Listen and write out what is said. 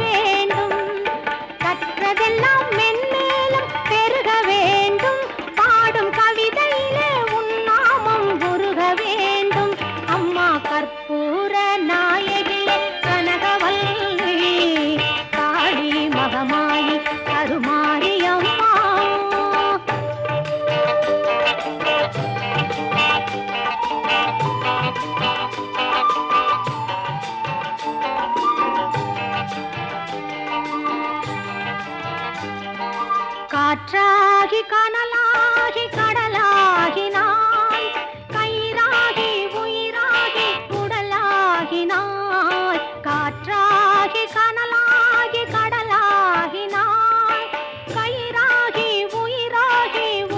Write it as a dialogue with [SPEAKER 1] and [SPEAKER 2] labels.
[SPEAKER 1] வேண்டும். கற்றதெல்லாம் மென்மேலும் பெருக வேண்டும். பாடும் கவிதையிலே உன்னாமம் உருக வேண்டும். அம்மா கற்பூர நாயகியே கனகவல்லி காடி மகமாயி கருமாறிய காற்றாகி காணலாம்.